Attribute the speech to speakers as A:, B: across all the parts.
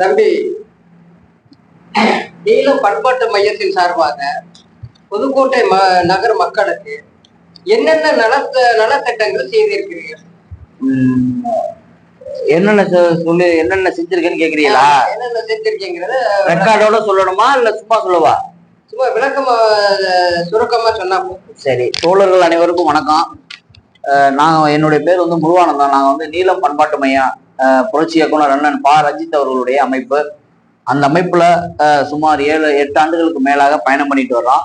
A: தம்பி நீலம் பண்பாட்டு மையத்தின் சார்பாக புதுக்கோட்டை ம நகர் மக்களுக்கு என்னென்ன நலத்த நலத்திட்டங்கள் செய்திருக்கிறீர்கள்?
B: என்னென்ன சொல்லி என்னென்ன செஞ்சிருக்கேன்னு கேக்குறீங்களா?
A: என்னென்ன செஞ்சிருக்கீங்கிறத
B: ரெக்கார்டோட சொல்லணுமா இல்ல சும்மா சொல்லவா?
A: சும்மா விளக்கமா சுருக்கமா சொன்னா.
B: சரி தோழர்கள் அனைவருக்கும் வணக்கம். நான் என்னுடைய பேர் வந்து முருகானந்தம். நாங்கள் வந்து நீலம் பண்பாட்டு மையம். புரட்சி இயக்குனர் அண்ணன் பா. ரஞ்சித் அவர்களுடைய அமைப்பு. அந்த அமைப்புல சுமார் ஏழு எட்டு ஆண்டுகளுக்கு மேலாக பயணம் பண்ணிட்டு வர்றோம்.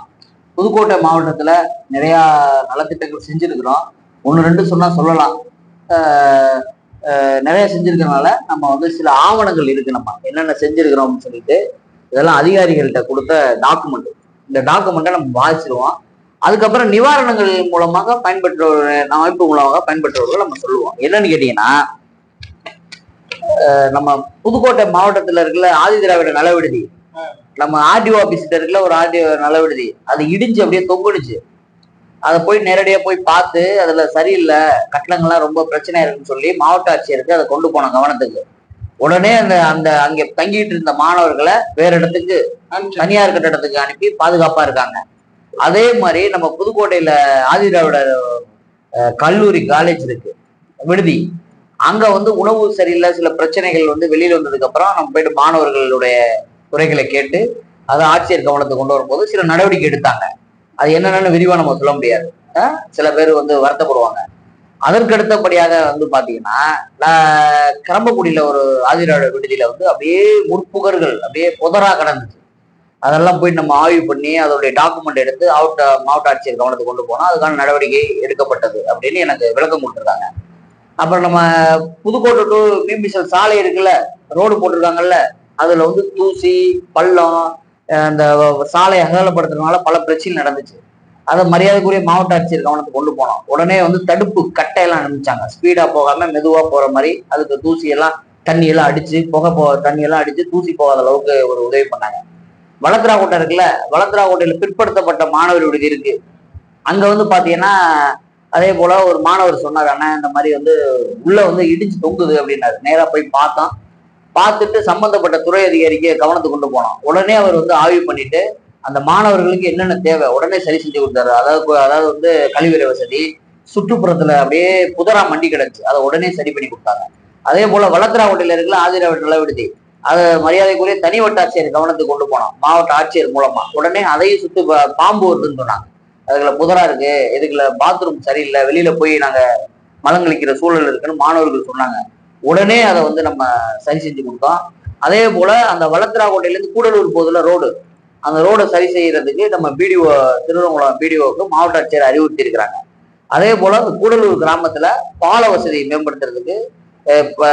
B: புதுக்கோட்டை மாவட்டத்துல நிறைய நலத்திட்டங்கள் செஞ்சிருக்கிறோம். ஒன்று ரெண்டு சொன்னா சொல்லலாம். நிறைய செஞ்சிருக்கறனால நம்ம வந்து சில ஆவணங்கள் இருக்கு. நம்ம என்னென்ன செஞ்சிருக்கிறோம்னு சொல்லிட்டு இதெல்லாம் அதிகாரிகள்கிட்ட கொடுத்த டாக்குமெண்ட் இந்த டாக்குமெண்ட்டை நம்ம வாசிச்சிருவோம். அதுக்கப்புறம் நிவாரணங்கள் மூலமாக பயன்பெற்றவர்கள் அமைப்பு மூலமாக பயன்பெற்றவர்கள் நம்ம சொல்லுவோம். என்னன்னு கேட்டீங்கன்னா நம்ம புதுக்கோட்டை மாவட்டத்துல இருக்கிற ஆதி திராவிட நல விடுதி நம்ம ஆர்டிஓ ஆபீஸ்ல இருக்கிற ஒரு ஆர்டிஓ நல விடுதி அது இடிஞ்சு அப்படியே தொங்குடுச்சு. அதை போய் நேரடியா போய் பார்த்து அதுல சரியில்லை கட்டணங்கள்லாம் ரொம்ப பிரச்சனையா இருக்குன்னு சொல்லி மாவட்ட ஆட்சியருக்கு அதை கொண்டு போன கவனத்துக்கு. உடனே அந்த அந்த அங்கே தங்கிட்டு இருந்த மாணவர்களை வேற இடத்துக்கு. தனியார் கட்டடத்துக்கு அனுப்பி பாதுகாப்பா இருக்காங்க. அதே மாதிரி நம்ம புதுக்கோட்டையில ஆதிதிராவிட அஹ், கல்லூரி காலேஜ் இருக்கு. விடுதி. அங்க வந்து உணவு சரியில்லை சில பிரச்சனைகள் வந்து வெளியில வந்ததுக்கு அப்புறம் நம்ம போயிட்டு மாணவர்களுடைய குறைகளை கேட்டு அதை ஆட்சியர் கவனத்துக்கு கொண்டு வரும்போது சில நடவடிக்கை எடுத்தாங்க. அது என்னென்னு விரிவா நம்ம சொல்ல முடியாது. சில பேர் வந்து வருத்தப்படுவாங்க. அதற்கு அடுத்தபடியாக வந்து பாத்தீங்கன்னா நான் கரம்பக்குடியில ஒரு ஆதிராட விடுதியில வந்து அப்படியே முற்புகர்கள் அப்படியே புதரா கடந்துச்சு. அதெல்லாம் போய் நம்ம ஆய்வு பண்ணி அதோடைய டாக்குமெண்ட் எடுத்து ஆவட்ட மாவட்ட ஆட்சியர் கவனத்துக்கு கொண்டு போனால் அதுக்கான நடவடிக்கை எடுக்கப்பட்டது அப்படின்னு எனக்கு விளக்கம் கொடுத்துருக்காங்க. அப்புறம் நம்ம புதுக்கோட்டை டு மீம்பிசல் சாலை இருக்குல்ல ரோடு போட்டிருக்காங்கல்ல அதுல வந்து தூசி பள்ளம் அந்த சாலை அகலப்படுத்துறதுனால பல பிரச்சனை நடந்துச்சு. அதை மரியாதைக்குரிய மாவட்ட ஆட்சியர் கவனத்துக்கு கொண்டு போனோம். உடனே வந்து தடுப்பு கட்டையெல்லாம் அனுப்பிச்சாங்க. ஸ்பீடா போகாம மெதுவா போற மாதிரி அதுக்கு தூசி எல்லாம் தண்ணி எல்லாம் அடிச்சு புகை போ தண்ணி எல்லாம் அடிச்சு தூசி போகாத அளவுக்கு ஒரு உதவி பண்ணாங்க. வளர்த்துராக்கோட்டை இருக்குல்ல வளர்த்துராக்கோட்டையில பிற்படுத்தப்பட்ட மாணவர் விடுதி இருக்கு. அங்க வந்து பாத்தீங்கன்னா அதே போல ஒரு மாணவர் சொன்னார் அண்ணா இந்த மாதிரி வந்து உள்ள வந்து இடிஞ்சு தொங்குது அப்படின்னாரு. நேராக போய் பார்த்தோம் பார்த்துட்டு சம்பந்தப்பட்ட துறை அதிகாரிக்கு கவனத்துக்கு கொண்டு போனோம் உடனே அவர் வந்து ஆய்வு பண்ணிட்டு அந்த மாணவர்களுக்கு என்னென்ன தேவை உடனே சரி செஞ்சு கொடுத்தாரு. அதாவது அதாவது வந்து கழிவறை வசதி சுற்றுப்புறத்துல அப்படியே புதரா மண்டி கிடச்சு அதை உடனே சரி பண்ணி கொடுத்தாங்க. அதே போல வளர்த்துராக்கோட்டையில இருக்கிற ஆதிராவிட நில விடுதி அதை மரியாதைக்குரிய தனி வட்டாட்சியர் கவனத்துக்கு கொண்டு போனோம் மாவட்ட ஆட்சியர் மூலமா. உடனே அதையும் சுத்து பாம்பு வருதுன்னு சொன்னாங்க. அதுல புதரா இருக்கு. இதுக்குள்ள பாத்ரூம் சரியில்லை. வெளியில போய் நாங்க மலங்கழிக்கிற சூழல் இருக்குன்னு மாணவர்கள் சொன்னாங்க. உடனே அதை வந்து நம்ம சரி செஞ்சு கொடுத்தோம். அதே போல அந்த வளத்திராக்கோட்டையில கோட்டையிலேருந்து கூடலூர் போதுல ரோடு. அந்த ரோடை சரி செய்யறதுக்கு நம்ம பிடிஓ திருவண்ணாமலம் பிடிஓக்கு மாவட்ட ஆட்சியர் அறிவுறுத்தி இருக்கிறாங்க அதே போல அந்த கூடலூர் கிராமத்துல பால வசதி மேம்படுத்துறதுக்கு இப்போ இப்ப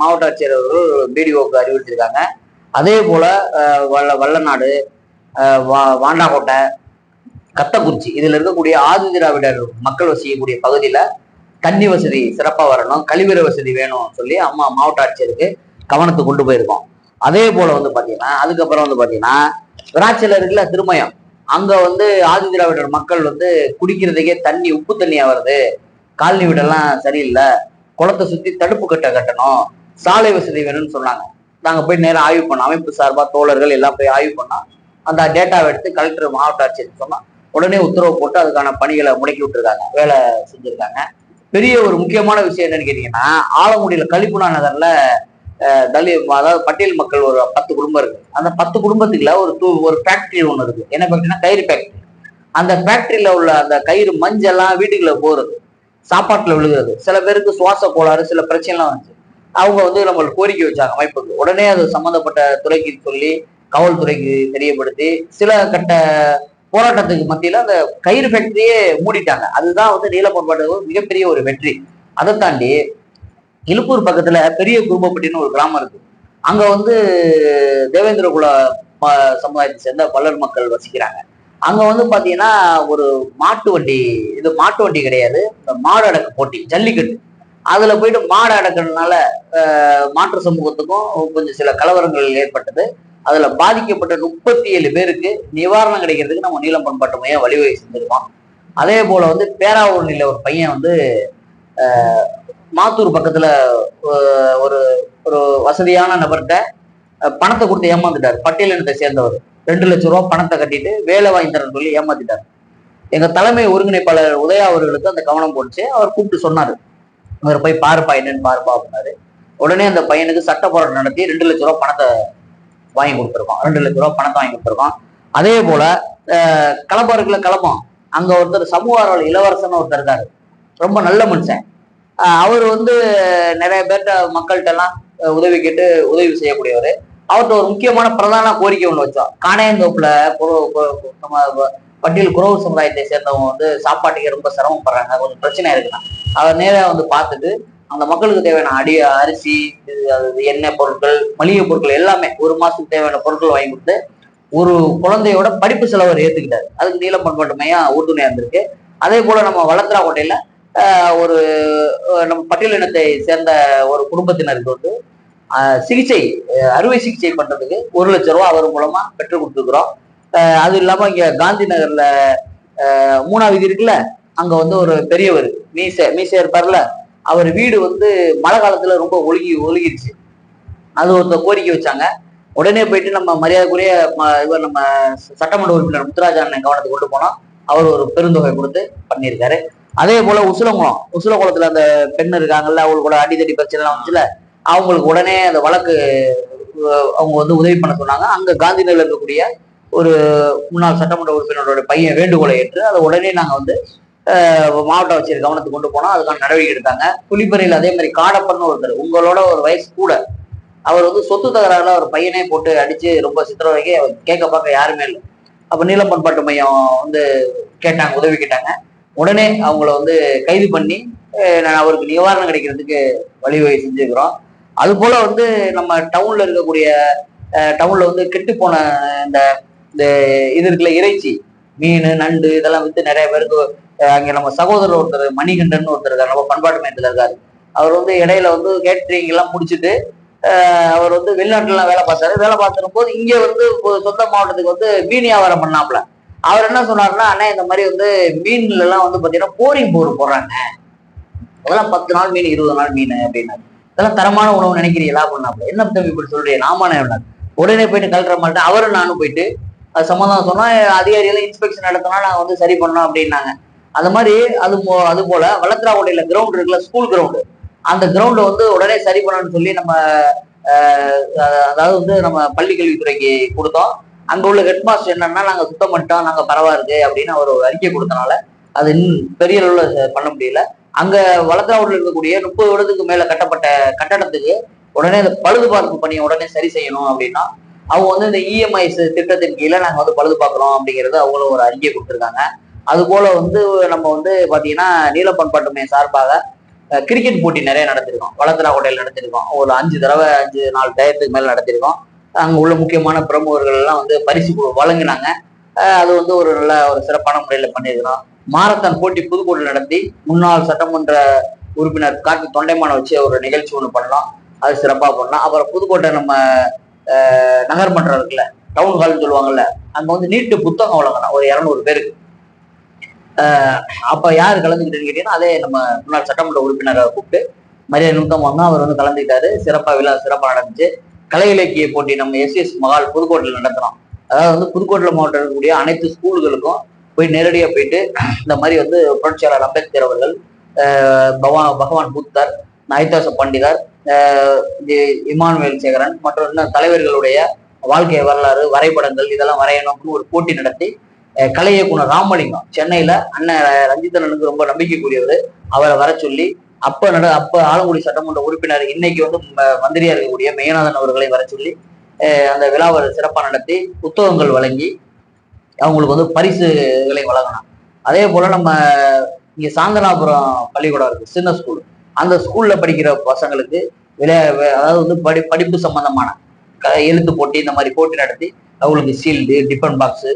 B: மாவட்ட ஆட்சியர் அவர்கள் பிடிஓக்கு அறிவுறுத்தியிருக்காங்க. அதே போல வல்ல வல்லநாடு அஹ், வாண்டாக்கோட்டை கத்தக்குறிச்சி இதுல இருக்கக்கூடிய ஆதி திராவிடர் மக்கள் வசிக்கக்கூடிய பகுதியில தண்ணி வசதி சிறப்பா வரணும் கழிவறை வசதி வேணும் சொல்லி அம்மா மாவட்ட ஆட்சியருக்கு கவனத்தை கொண்டு போயிருக்கோம். அதே போல வந்து பாத்தீங்கன்னா அதுக்கப்புறம் வந்து பாத்தீங்கன்னா விராட்சியில இருக்குல்ல திருமயம். அங்க வந்து ஆதி திராவிடர் மக்கள் வந்து குடிக்கிறதுக்கே தண்ணி உப்பு தண்ணியா வருது. காலனி வீடெல்லாம் சரியில்லை. குளத்தை சுத்தி தடுப்பு கட்ட கட்டணும். சாலை வசதி வேணும்னு சொன்னாங்க. நாங்க போய் நேரம் ஆய்வு பண்ணோம். அமைப்பு சார்பா தோழர்கள் எல்லாம் போய் ஆய்வு பண்ணோம். அந்த டேட்டாவை எடுத்து கலெக்டர் மாவட்ட ஆட்சியர் சொன்னா உடனே உத்தரவு போட்டு அதுக்கான பணிகளை முடக்கி விட்டுருக்காங்க வேலை செஞ்சுருக்காங்க. பெரிய ஒரு முக்கியமான விஷயம் என்னன்னு கேட்டீங்கன்னா ஆலங்குடியில் கலிப்புனா நகர்ல தலி அதாவது பட்டியல் மக்கள் ஒரு பத்து குடும்பம் இருக்கு. அந்த பத்து குடும்பத்துக்குள்ள ஒரு தூ ஒரு ஃபேக்டரி ஒன்று இருக்கு. என்ன ஃபேக்டரினா கயிறு ஃபேக்டரி அந்த ஃபேக்டரியில உள்ள அந்த கயிறு மஞ்செல்லாம் வீட்டுக்குள்ள போறது சாப்பாட்டுல விழுகிறது. சில பேருக்கு சுவாச கோளாறு சில பிரச்சனைலாம் வந்துச்சு. அவங்க வந்து நம்மளுக்கு கோரிக்கை வச்சாங்க அமைப்புக்கு. உடனே அது சம்மந்தப்பட்ட துறைக்கு சொல்லி காவல்துறைக்கு தெரியப்படுத்தி சில கட்ட போராட்டத்துக்கு மத்தியில அந்த கயிறு ஃபேக்டரியே மூடிட்டாங்க. அதுதான் வந்து நீலப்பண்பாடு மிகப்பெரிய ஒரு வெற்றி. அதை தாண்டி இலுப்பூர் பக்கத்துல பெரிய குரும்பப்பட்டின்னு ஒரு கிராமம் இருக்கு. அங்க வந்து தேவேந்திர குல சமுதாயத்தை சேர்ந்த பல்லர் மக்கள் வசிக்கிறாங்க. அங்க வந்து பாத்தீங்கன்னா ஒரு மாட்டு வண்டி இது மாட்டு வண்டி கிடையாது. இந்த மாடு அடக்கு போட்டி ஜல்லிக்கட்டு. அதுல போயிட்டு மாடு அடக்கிறதுனால மாற்று சமூகத்துக்கும் கொஞ்சம் சில கலவரங்கள் ஏற்பட்டது. அதுல பாதிக்கப்பட்ட முப்பத்தி ஏழு பேருக்கு நிவாரணம் கிடைக்கிறதுக்கு நம்ம நீளம் பண்பாட்டு மையம் வழிவகை செஞ்சிருக்கோம். அதே போல வந்து பேராவூர்னில ஒரு பையன் வந்து மாத்தூர் பக்கத்துல ஒரு ஒரு வசதியான நபர்கிட்ட பணத்தை கொடுத்து ஏமாந்துட்டார் பட்டியலினத்தை சேர்ந்தவர். ரெண்டு லட்சம் ரூபா பணத்தை கட்டிட்டு வேலை வாங்கி தரேன்னு சொல்லி ஏமாத்திட்டார். எங்க தலைமை ஒருங்கிணைப்பாளர் உதயா அவர்களுக்கு அந்த கவனம் போட்டுச்சு. அவர் கூப்பிட்டு சொன்னாரு. அவர் போய் பாருப்பா என்னன்னு பாருப்பா அப்படின்னாரு. உடனே அந்த பையனுக்கு சட்ட போராட்டம் நடத்தி ரெண்டு லட்ச ரூபா பணத்தை வாங்கி கொடுத்துருக்கோம். ரெண்டு லட்ச ரூபா பணத்தை வாங்கி கொடுத்துருக்கோம். அதே போல அஹ், இருக்குல்ல கலப்பம். அங்க ஒருத்தர் சமூக ஆர்வலர் இளவரசன் ஒருத்தர் இருக்காரு. ரொம்ப நல்ல மனுஷன். அவர் வந்து நிறைய பேர்ட்ட மக்கள்கிட்ட எல்லாம் உதவி கேட்டு உதவி செய்யக்கூடியவர். அவர்கிட்ட ஒரு முக்கியமான பிரதான கோரிக்கை ஒன்று வச்சோம். காணையந்தோப்புல நம்ம பட்டியல் குறவு சமுதாயத்தை சேர்ந்தவங்க வந்து சாப்பாட்டுக்கு ரொம்ப சிரமப்படுறாங்க. கொஞ்சம் பிரச்சனை இருக்குன்னா அவர் நேராக வந்து பார்த்துட்டு அந்த மக்களுக்கு தேவையான அடி அரிசி அது எண்ணெய் பொருட்கள் மளிகை பொருட்கள் எல்லாமே ஒரு மாசத்துக்கு தேவையான பொருட்கள் வாங்கி கொடுத்து ஒரு குழந்தையோட படிப்பு செலவை ஏத்துக்கிட்டாரு. அதுக்கு நீளம் பண்பாட்டு மையம் உறுதுணையா இருந்திருக்கு. அதே போல நம்ம வளர்த்துறா கோட்டையில ஒரு நம்ம பட்டியல் இனத்தை சேர்ந்த ஒரு குடும்பத்தினருக்கு வந்து சிகிச்சை அறுவை சிகிச்சை பண்றதுக்கு ஒரு லட்ச ரூபா அவர் மூலமா பெற்றுக் கொடுத்துருக்குறோம். அது இல்லாம இங்க காந்தி நகர்ல மூணாவது இருக்குல்ல அங்க வந்து ஒரு பெரியவர் மீசை மீசை இருப்பார்ல அவர் வீடு வந்து மழை காலத்துல ரொம்ப ஒழுகி ஒழுகிடுச்சு அது ஒருத்தர் கோரிக்கை வச்சாங்க. உடனே போயிட்டு நம்ம மரியாதைக்குரிய ம- இவர் நம்ம சட்டமன்ற உறுப்பினர் முத்துராஜா அண்ணன் கவனத்துக்கு கொண்டு போனோம். அவர் ஒரு பெருந்தொகை கொடுத்து பண்ணியிருக்காரு. அதே போல உசிலங்குளம் உசிலங்குளத்துல அந்த பெண் இருக்காங்கல்ல அவங்களுக்கு கூட அடிதடி பிரச்சனை வந்துச்சுல அவங்களுக்கு உடனே அந்த வழக்கு அவங்க வந்து உதவி பண்ண சொன்னாங்க. அங்க காந்தி நகர்ல இருக்கக்கூடிய ஒரு முன்னாள் சட்டமன்ற உறுப்பினரோட பையன் வேண்டுகோளை ஏற்று அதை உடனே நாங்க வந்து மாவட்ட ஆட்சியர் கவனத்துக்கு கொண்டு போனால் அதுக்கான நடவடிக்கை எடுத்தாங்க. புலிப்பறையில் அதே மாதிரி காடப்பன்னு ஒருத்தர் உங்களோட ஒரு வயசு கூட அவர் வந்து சொத்து தகராறுல ஒரு பையனே போட்டு அடிச்சு ரொம்ப சித்திரவதைக்கு அவர் கேட்க பார்க்க யாருமே இல்லை. அப்ப நீளம் பண்பாட்டு மையம் வந்து கேட்டாங்க உதவி கேட்டாங்க. உடனே அவங்கள வந்து கைது பண்ணி நான் அவருக்கு நிவாரணம் கிடைக்கிறதுக்கு வழிவகை செஞ்சுக்கிறோம். அது போல வந்து நம்ம டவுன்ல இருக்கக்கூடிய டவுன்ல வந்து கெட்டு போன இந்த இந்த இது இருக்குல்ல இறைச்சி மீன் நண்டு இதெல்லாம் வித்து நிறைய பேருக்கு அங்க நம்ம சகோதரர் ஒருத்தர் மணிகண்டன் ஒருத்தர் இருக்கார் நம்ம பண்பாட்டு மையத்தில் இருக்காரு. அவர் வந்து இடையில வந்து கேட்டரிங் எல்லாம் முடிச்சுட்டு அவர் வந்து வெளிநாட்டுலாம் வேலை பார்த்தாரு. வேலை பார்த்துருக்கும் போது இங்க வந்து சொந்த மாவட்டத்துக்கு வந்து மீன் வியாபாரம் பண்ணாப்புல. அவர் என்ன சொன்னாருன்னா அண்ணா இந்த மாதிரி வந்து மீன்ல எல்லாம் வந்து பாத்தீங்கன்னா போரிங் போர் போடுறாங்க. அதெல்லாம் பத்து நாள் மீன் இருபது நாள் மீன் அப்படின்னாரு. இதெல்லாம் தரமான உணவு நினைக்கிறீங்களா? பண்ணாப்புல என்ன தம்பி இப்படி சொல்றீங்க? நாமான உடனே போயிட்டு கலெக்டர் மாட்டேன் அவரும் நானும் போயிட்டு அது சம்மந்தம் சொன்னா அதிகாரிகள் இன்ஸ்பெக்ஷன் நடத்தினா நான் வந்து சரி பண்ணோம் அப்படின்னாங்க. அந்த மாதிரி அது அது போல வளர்த்துறாவுடையில கிரவுண்ட் இருக்குல்ல ஸ்கூல் கிரவுண்டு அந்த கிரவுண்டை வந்து உடனே சரி பண்ணணும்னு சொல்லி நம்ம அதாவது வந்து நம்ம பள்ளி கல்வித்துறைக்கு கொடுத்தோம். அங்க உள்ள ஹெட் மாஸ்டர் என்னன்னா நாங்க சுத்தம் பண்ணிட்டோம் நாங்க பரவா இருக்கு அப்படின்னு அவர் ஒரு அறிக்கை கொடுத்தனால அது இன்னும் பெரிய அளவுல பண்ண முடியல. அங்க வளர்த்தாவூர்ல இருக்கக்கூடிய முப்பது வருடத்துக்கு மேல கட்டப்பட்ட கட்டடத்துக்கு உடனே இந்த பழுது பார்ப்பு பணியை உடனே சரி செய்யணும் அப்படின்னா அவங்க வந்து இந்த இஎம்ஐஸ் திட்டத்தின் கீழே நாங்க வந்து பழுது பார்க்குறோம் அப்படிங்கிறது அவங்களும் ஒரு அறிக்கை கொடுத்துருக்காங்க. அது போல வந்து நம்ம வந்து பாத்தீங்கன்னா நீலப்பன் பண்பாட்டு மையம் சார்பாக கிரிக்கெட் போட்டி நிறைய நடத்திருக்கோம். வளர்த்தரா கோட்டையில் நடத்திருக்கோம். ஒரு அஞ்சு தடவை அஞ்சு நாலு டயத்துக்கு மேல நடத்திருக்கோம். அங்க உள்ள முக்கியமான பிரமுகர்கள் எல்லாம் வந்து பரிசு வழங்கினாங்க. அது வந்து ஒரு நல்ல ஒரு சிறப்பான முறையில பண்ணியிருக்கிறோம். மாரத்தான் போட்டி புதுக்கோட்டில் நடத்தி முன்னாள் சட்டமன்ற உறுப்பினர் காட்டு தொண்டைமான வச்சு ஒரு நிகழ்ச்சி ஒன்று பண்ணலாம். அது சிறப்பாக பண்ணலாம். அப்புறம் புதுக்கோட்டை நம்ம நகர்மன்றம் இருக்குல்ல டவுன் ஹால்னு சொல்லுவாங்கல்ல அங்கே வந்து நீட்டு புத்தகம் வழங்கலாம் ஒரு இரநூறு பேருக்கு. அப்ப யார் கலந்துக்கிட்டேன்னு கேட்டீங்கன்னா அதே நம்ம முன்னாள் சட்டமன்ற உறுப்பினரை கூப்பிட்டு மரியாதை நிமித்தம் வந்தா அவர் வந்து கலந்துக்கிட்டாரு. சிறப்பா விழா சிறப்பா நடந்துச்சு. கலை இலக்கிய போட்டி நம்ம எஸ்எஸ் மகால் புதுக்கோட்டையில் நடத்துறோம் அதாவது வந்து புதுக்கோட்டை மாவட்டம் இருக்கக்கூடிய அனைத்து ஸ்கூல்களுக்கும் போய் நேரடியா போயிட்டு இந்த மாதிரி வந்து புரட்சியாளர் அம்பேத்கர் அவர்கள் பகவான் பகவான் புத்தர் நைதாச பண்டிதர் இமானுவேல் சேகரன் மற்றும் இன்னும் தலைவர்களுடைய வாழ்க்கை வரலாறு வரைபடங்கள் இதெல்லாம் வரையணும் அப்படின்னு ஒரு போட்டி நடத்தி கலை இயக்குனர் ராமலிங்கம். சென்னையில அண்ணன் ரஞ்சிதனனுக்கு ரொம்ப நம்பிக்கைக்குரியவர். அவரை வர சொல்லி அப்ப நட அப்ப ஆலங்குடி சட்டமன்ற உறுப்பினர் இன்னைக்கு வந்து ம- மந்திரியா இருக்கக்கூடிய மெய்யநாதன் அவர்களை வர சொல்லி அந்த விழாவை சிறப்பாக நடத்தி புத்தகங்கள் வழங்கி அவங்களுக்கு வந்து பரிசுகளை வழங்கணும் அதே போல நம்ம இங்க சாந்தனாபுரம் பள்ளிக்கூடம் இருக்கு சின்ன ஸ்கூல் அந்த ஸ்கூல்ல படிக்கிற பசங்களுக்கு விளையா அதாவது வந்து படி படிப்பு சம்பந்தமான க- எழுத்து போட்டி இந்த மாதிரி போட்டி நடத்தி அவங்களுக்கு ஷீல்டு டிஃபன் பாக்ஸு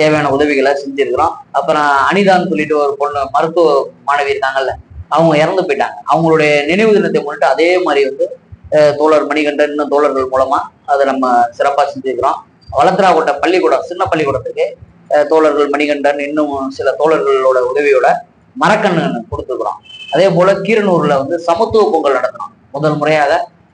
B: தேவையான உதவிகளை செஞ்சிருக்கிறோம். அப்புறம் அனிதான்னு சொல்லிட்டு ஒரு பொண்ணு மருத்துவ மாணவி இருக்காங்கல்ல அவங்க இறந்து போயிட்டாங்க. அவங்களுடைய நினைவு தினத்தை முன்னிட்டு அதே மாதிரி வந்து தோழர் மணிகண்டன் இன்னும் தோழர்கள் மூலமா அதை நம்ம சிறப்பாக செஞ்சுக்கிறோம் வளர்த்துறாக்கோட்டை பள்ளிக்கூடம் சின்ன பள்ளிக்கூடத்துக்கு தோழர்கள் மணிகண்டன் இன்னும் சில தோழர்களோட உதவியோட மரக்கண்ணு கொடுத்துருக்குறோம். அதே போல கீரனூர்ல வந்து சமத்துவ பொங்கல் நடத்தினோம் முதல் முறையாக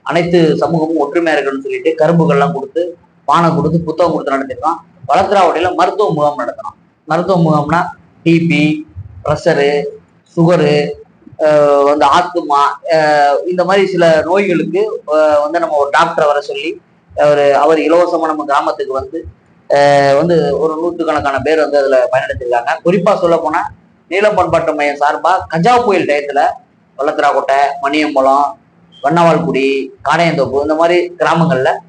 B: அனைத்து சமூகமும் ஒற்றுமையா இருக்கணும்னு சொல்லிட்டு கரும்புகள்லாம் கொடுத்து பானை கொடுத்து புத்தகம் கொடுத்து நடத்திருக்கோம். வளர்த்துறாவட்டையில மருத்துவ முகாம் நடத்தணும். மருத்துவ முகாம்னா டிபி ப்ரெஷரு சுகரு வந்து ஆத்துமா இந்த மாதிரி சில நோய்களுக்கு வந்து நம்ம ஒரு டாக்டரை வர சொல்லி அவர் அவர் இலவசமாக நம்ம கிராமத்துக்கு வந்து வந்து ஒரு நூற்றுக்கணக்கான பேர் வந்து அதில் பயனடைஞ்சிருக்காங்க. குறிப்பாக சொல்ல போனால் நீலம் பண்பாட்டு மையம் சார்பாக கஜா புயல் டயத்தில் வள்ளத்திராக்கோட்டை மணியம்பலம் வண்ணவால்குடி காடையந்தோப்பு இந்த மாதிரி கிராமங்களில்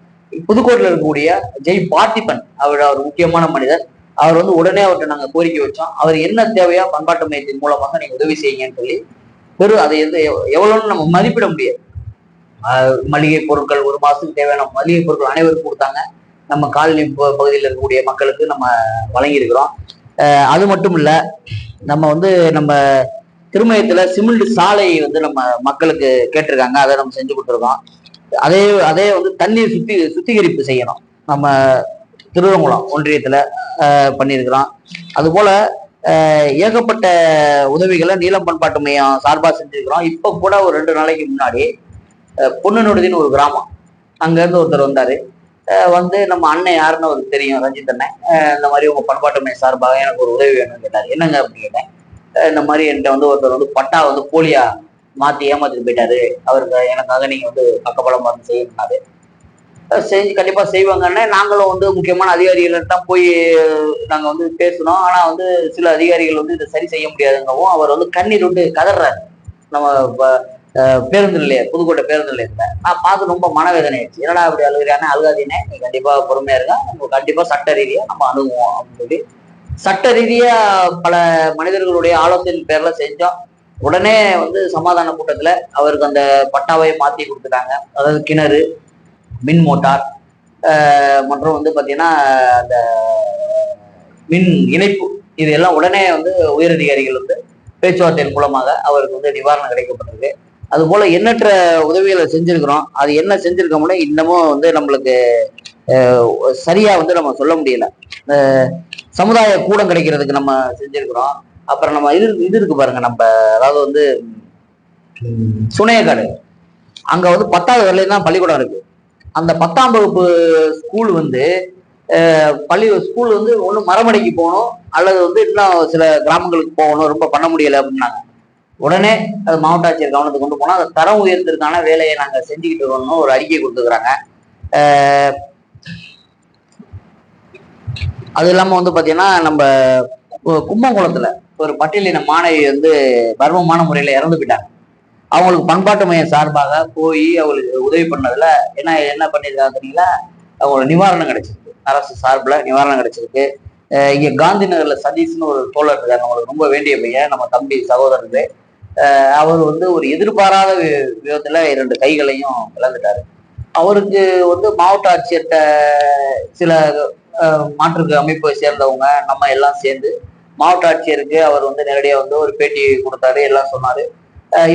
B: புதுக்கோட்டையில் இருக்கக்கூடிய ஜெய் பார்த்திபன் அவர் அவர் முக்கியமான மனிதர். அவர் வந்து உடனே அவர்கிட்ட நாங்கள் கோரிக்கை வச்சோம். அவர் என்ன தேவையோ பண்பாட்டு மையத்தின் மூலமாக நீங்கள் உதவி செய்யுங்கன்னு சொல்லி பெரு அதை எந்த எவ்வளோன்னு நம்ம மதிப்பிட முடியாது. மளிகை பொருட்கள் ஒரு மாதத்துக்கு தேவையான மளிகை பொருட்கள் அனைவருக்கும் கொடுத்தாங்க. நம்ம காலனி ப- பகுதியில் இருக்கக்கூடிய மக்களுக்கு நம்ம வழங்கியிருக்கிறோம். அது மட்டும் இல்லை நம்ம வந்து நம்ம திருமயத்தில் சிமெண்ட் சாலை வந்து நம்ம மக்களுக்கு கேட்டிருக்காங்க. அதை நம்ம செஞ்சு கொடுத்துருக்கோம். அதே அதே வந்து தண்ணீர் சுத்தி சுத்திகரிப்பு செய்யணும். நம்ம திருவங்குளம் ஒன்றியத்துல பண்ணியிருக்கிறோம். அதுபோல ஏகப்பட்ட உதவிகளை நீலம் பண்பாட்டு மையம் சார்பாக செஞ்சுருக்கிறோம். இப்போ கூட ஒரு ரெண்டு நாளைக்கு முன்னாடி அஹ் ஒரு கிராமம். அங்கேருந்து ஒருத்தர் வந்தார். வந்து நம்ம அண்ணன் யாருன்னு அவருக்கு தெரியும் ரஞ்சித் அண்ணன். இந்த மாதிரி உங்கள் பண்பாட்டு மையம் சார்பாக எனக்கு ஒரு உதவி வேணும்னு கேட்டார். என்னங்க அப்படின்னு கேட்டேன்? இந்த மாதிரி என்கிட்ட வந்து ஒருத்தர் வந்து பட்டா வந்து போலியா மாத்தி ஏமாத்திட்டு போயிட்டாரு. அவருக்கு எனக்காக நீங்க வந்து பக்கபலம் வந்து செய்யணும்னாரு செஞ்சு கண்டிப்பா செய்வாங்கன்னு நாங்களும் வந்து முக்கியமான அதிகாரிகள் தான் போய் நாங்க வந்து பேசணும் ஆனா வந்து சில அதிகாரிகள் வந்து இதை சரி செய்ய முடியாதுங்கவும் அவர் வந்து கண்ணீர் விட்டு கதறாரு. நம்ம பேருந்து நிலையம் புதுக்கோட்டை பேருந்து நிலையத்துல. நான் பார்த்து ரொம்ப மனவேதனை ஆயிடுச்சு. என்னடா அப்படி அழுகிறானே அழுகாதீனே நீ கண்டிப்பா பொறுமையா இருக்கா நம்ம கண்டிப்பா சட்ட ரீதியா நம்ம அணுகுவோம் அப்படின்னு சொல்லி. சட்ட ரீதியா பல மனிதர்களுடைய ஆலோசனை பேர்ல செஞ்சோம். உடனே வந்து சமாதான கூட்டத்தில் அவருக்கு அந்த பட்டாவை மாற்றி கொடுத்துட்டாங்க. அதாவது கிணறு மின் மோட்டார் மற்றும் வந்து பார்த்தீங்கன்னா அந்த மின் இணைப்பு இது எல்லாம் உடனே வந்து உயரதிகாரிகள் வந்து பேச்சுவார்த்தையின் மூலமாக அவருக்கு வந்து நிவாரணம் கிடைக்கப்பட்டிருக்கு. அதுபோல் எண்ணற்ற உதவிகளை செஞ்சுருக்கிறோம். அது என்ன செஞ்சுருக்கோம்னா இன்னமும் வந்து நம்மளுக்கு சரியாக வந்து நம்ம சொல்ல முடியல. சமுதாய கூடம் கிடைக்கிறதுக்கு நம்ம செஞ்சுருக்கிறோம். அப்புறம் நம்ம இது இது இருக்கு பாருங்க நம்ம அதாவது வந்து சுனையக்காடு அங்க வந்து பத்தாவது வரலையும் தான் பள்ளிக்கூடம் இருக்கு. அந்த பத்தாம் வகுப்பு ஸ்கூல் வந்து பள்ளி ஸ்கூல் வந்து ஒன்று மரமடைக்கு போகணும் அல்லது வந்து இன்னும் சில கிராமங்களுக்கு போகணும் ரொம்ப பண்ண முடியலை அப்படின்னாங்க. உடனே அது மாவட்ட ஆட்சியர் கவனத்துக்கு கொண்டு போனால் அதை தரம் உயர்த்திற்கான வேலையை நாங்கள் செஞ்சுக்கிட்டு இருக்கோம்னு ஒரு அறிக்கை கொடுத்துக்கிறாங்க. அது இல்லாமல் வந்து பார்த்தீங்கன்னா நம்ம கும்பகோணத்தில் ஒரு பட்டியலின மாணவி வந்து மர்மமான முறையில் இறந்து போயிட்டாங்க. அவங்களுக்கு பண்பாட்டு மையம் சார்பாக போய் அவங்களுக்கு உதவி பண்ணதுல என்ன என்ன பண்ணியிருக்காங்க தெரியுங்களா? அவங்களுக்கு நிவாரணம் கிடைச்சிருக்கு. அரசு சார்பில் நிவாரணம் கிடைச்சிருக்கு. இங்கே காந்தி நகரில் சதீஷ்னு ஒரு தோழர் இருக்காங்க அவங்களுக்கு ரொம்ப வேண்டிய பையன் நம்ம தம்பி சகோதரர். அவர் வந்து ஒரு எதிர்பாராத வி- இரண்டு கைகளையும் இழந்துட்டார். அவருக்கு வந்து மாவட்ட ஆட்சியர்கிட்ட சில மாற்றுக்கு அமைப்பை சேர்ந்தவங்க நம்ம எல்லாம் சேர்ந்து மாவட்ட ஆட்சியருக்கு அவர் வந்து நேரடியாக வந்து ஒரு பேட்டி கொடுத்தாரு எல்லாம் சொன்னாரு.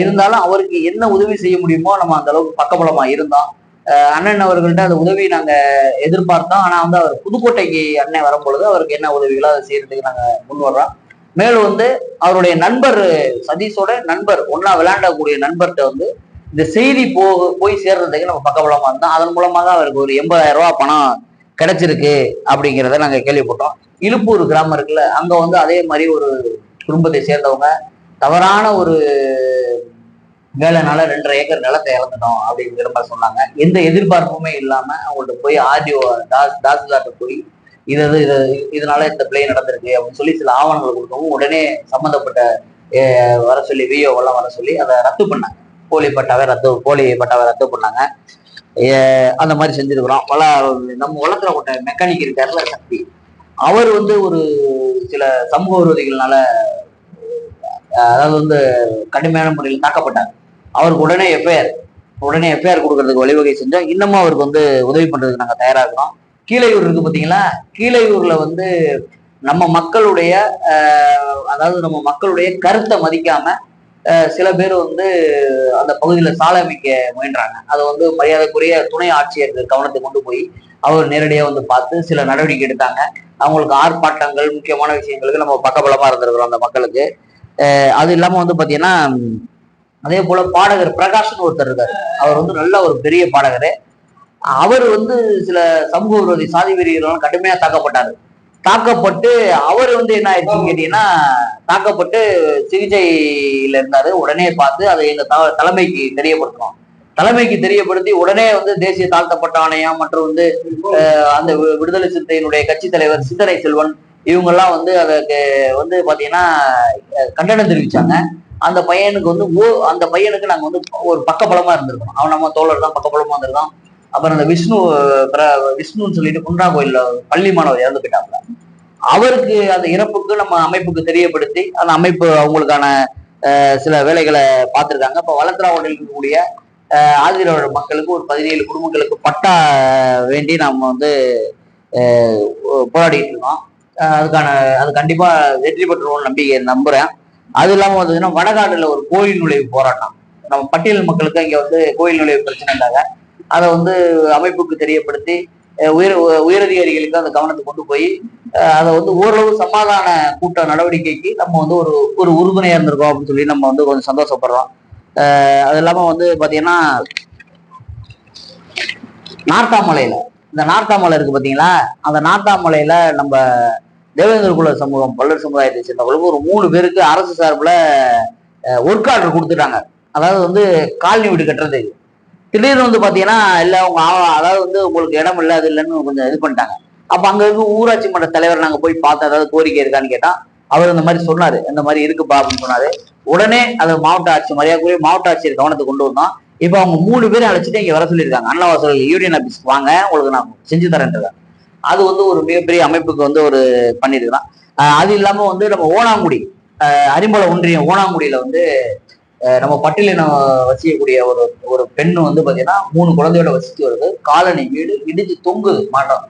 B: இருந்தாலும் அவருக்கு என்ன உதவி செய்ய முடியுமோ நம்ம அந்த அளவுக்கு பக்கபலமா இருந்தோம். அண்ணன் அவர்கள்ட்ட அந்த உதவி நாங்க எதிர்பார்த்தோம். ஆனா வந்து அவர் புதுக்கோட்டைக்கு அண்ணன் வரும்பொழுது அவருக்கு என்ன உதவிகளோ அதை செய்யறதுக்கு நாங்க முன் வர்றோம். மேலும் வந்து அவருடைய நண்பர் சதீஷோட நண்பர் ஒன்னா விளையாண்டக்கூடிய நண்பர்கிட்ட வந்து இந்த செய்தி போ போய் சேர்றதுக்கு நம்ம பக்கபலமா இருந்தோம். அதன் மூலமாக அவருக்கு ஒரு எண்பதாயிரம் ரூபா பணம் கிடைச்சிருக்கு அப்படிங்கிறத நாங்க கேள்விப்பட்டோம். இழுப்பூர் கிராமம் இருக்குல்ல அங்க வந்து அதே மாதிரி ஒரு குடும்பத்தை சேர்ந்தவங்க தவறான ஒரு வேலைனால ரெண்டரை ஏக்கர் நிலத்தை இழந்துட்டோம் அப்படிங்கிற மாதிரி சொன்னாங்க. எந்த எதிர்பார்ப்புமே இல்லாம அவங்கள்ட்ட போய் ஆர்டிஓ தாஸ் தாசில்தார்ட்ட போய் இது இது இதனால இந்த பிளே நடந்திருக்கு அப்படின்னு சொல்லி சில ஆவணங்கள் கொடுக்கவும் உடனே சம்மந்தப்பட்ட வர சொல்லி விஓ எல்லாம் வர சொல்லி அதை ரத்து பண்ணாங்க. போலி பட்டாவை ரத்து போலி பட்டாவை ரத்து பண்ணாங்க. அந்த மாதிரி செஞ்சிருக்கிறோம். வள நம்ம வளர்த்துற கொண்ட மெக்கானிக் இருக்காருல சக்தி. அவர் வந்து ஒரு சில சமூக விரோதிகள்னால அதாவது வந்து கடுமையான முறையில் தாக்கப்பட்டார். அவருக்கு உடனே எஃப்ஐஆர் உடனே எஃப்ஐஆர் கொடுக்கறதுக்கு வழிவகை செஞ்சோம் இன்னமும் அவருக்கு வந்து உதவி பண்றதுக்கு நாங்கள் தயாராக இருக்கிறோம் கீழையூர் இருக்கு பார்த்தீங்களா கீழையூர்ல வந்து நம்ம மக்களுடைய அதாவது நம்ம மக்களுடைய கருத்தை மதிக்காம சில பேர் வந்து அந்த பகுதியில் சாலை அமைக்க முயன்றாங்க. அதை வந்து மரியாதைக்குரிய துணை ஆட்சியர் கவனத்தை கொண்டு போய் அவர் நேரடியாக வந்து பார்த்து சில நடவடிக்கை எடுத்தாங்க. அவங்களுக்கு ஆர்ப்பாட்டங்கள் முக்கியமான விஷயங்களுக்கு நம்ம பக்கபலமாக இருந்திருக்கிறோம் அந்த மக்களுக்கு. அது இல்லாமல் வந்து பார்த்தீங்கன்னா அதே போல பாடகர் பிரகாஷ்னு ஒருத்தர் இருக்காரு. அவர் வந்து நல்ல ஒரு பெரிய பாடகர். அவர் வந்து சில சமூக விரோதி சாதி வெறியர்களால் கடுமையாக தாக்கப்பட்டார். தாக்கப்பட்டு அவர் வந்து என்ன ஆயிடுச்சுன்னு கேட்டீங்கன்னா தாக்கப்பட்டு சிகிச்சையில இருந்தாரு. உடனே பார்த்து அதை எங்க தலைமைக்கு தெரியப்படுத்தணும். தலைமைக்கு தெரியப்படுத்தி உடனே வந்து தேசிய தாழ்த்தப்பட்ட ஆணையம் மற்றும் வந்து அந்த வி- விடுதலை சிறுத்தையினுடைய கட்சி தலைவர் சித்தரை செல்வன் இவங்கெல்லாம் வந்து அதற்கு வந்து பாத்தீங்கன்னா கண்டனம் தெரிவிச்சாங்க. அந்த பையனுக்கு வந்து ஓ அந்த பையனுக்கு நாங்க வந்து ஒரு பக்கபலமா இருந்திருக்கோம். அவன் நம்ம தோழர் தான் பக்கபலமா இருந்திருக்கோம் அப்புறம் அந்த விஷ்ணு விஷ்ணுன்னு சொல்லிட்டு குன்றா கோயில்ல பள்ளி மாணவர் இறந்து போயிட்டாங்க அவருக்கு அந்த இறப்புக்கு நம்ம அமைப்புக்கு தெரியப்படுத்தி அந்த அமைப்பு அவங்களுக்கான சில வேலைகளை பார்த்துருக்காங்க. இப்போ வளர்த்துறாவோட இருக்கக்கூடிய ஆதிரோட மக்களுக்கு ஒரு பதினேழு குடும்பங்களுக்கு பட்டா வேண்டி நாம் வந்து போராடிட்டு இருக்கோம். அஹ், அதுக்கான அது கண்டிப்பா வெற்றி பெற்றுவோம் நம்பிக்கை நம்புகிறேன் அது இல்லாமல் பார்த்தீங்கன்னா வடகாடுல ஒரு கோயில் நுழைவு போராட்டம். நம்ம பட்டியல் மக்களுக்கு இங்க வந்து கோயில் நுழைவு பிரச்சனைக்காக அதை வந்து அமைப்புக்கு தெரியப்படுத்தி உயர் உயரதிகாரிகளுக்கு அந்த கவனத்தை கொண்டு போய் அதை வந்து ஓரளவு சமாதான கூட்ட நடவடிக்கைக்கு நம்ம வந்து ஒரு ஒரு உறுதுணையாக இருந்திருக்கோம் அப்படின்னு சொல்லி நம்ம வந்து கொஞ்சம் சந்தோஷப்படுறோம். அது இல்லாமல் வந்து பார்த்தீங்கன்னா நார்த்தாமலையில் இந்த நார்த்தாமலை இருக்கு பார்த்தீங்களா அந்த நார்த்தாமலையில் நம்ம தேவேந்திர குல சமூகம் பல்லர் சமுதாயத்தை சேர்ந்தவங்களுக்கு ஒரு மூணு பேருக்கு அரசு சார்பில் ஒர்க் ஆர்டர் கொடுத்துட்டாங்க. அதாவது வந்து காலனி வீடு கட்டுறதுக்கு. திடீர்னு வந்து பார்த்தீங்கன்னா இல்லை அவங்க அதாவது வந்து உங்களுக்கு இடம் இல்லை அது இல்லைன்னு கொஞ்சம் இது பண்ணிட்டாங்க. அப்போ அங்கே இருக்க ஊராட்சி மன்ற தலைவர் நாங்கள் போய் பார்த்தோம் ஏதாவது கோரிக்கை இருக்கான்னு கேட்டால் அவர் இந்த மாதிரி சொன்னார். இந்த மாதிரி இருக்குப்பா அப்படின்னு சொன்னார். உடனே அது மாவட்ட ஆட்சி மரியாதைக்குரிய மாவட்ட ஆட்சியர் கவனத்துக்கு கொண்டு வந்தோம் இப்போ அவங்க மூணு பேரும் அழைச்சிட்டு இங்கே வர சொல்லியிருக்காங்க. அண்ணாவாசல் யூனியன் ஆஃபீஸ்க்கு வாங்க உங்களுக்கு நான் செஞ்சு தரேன்றாங்க அது வந்து ஒரு மிகப்பெரிய அமைப்புக்கு வந்து ஒரு பண்ணியிருக்கலாம் அது இல்லாமல் வந்து நம்ம ஓணாங்குடி அரிம்பள ஒன்றியம் ஓணாங்குடியில் வந்து நம்ம பட்டியலினம் வசிக்கக்கூடிய ஒரு ஒரு பெண் வந்து பாத்தீங்கன்னா மூணு குழந்தையோட வசித்து வருது. காலனி வீடு இடிஞ்சு தொங்குது மாட்டோம்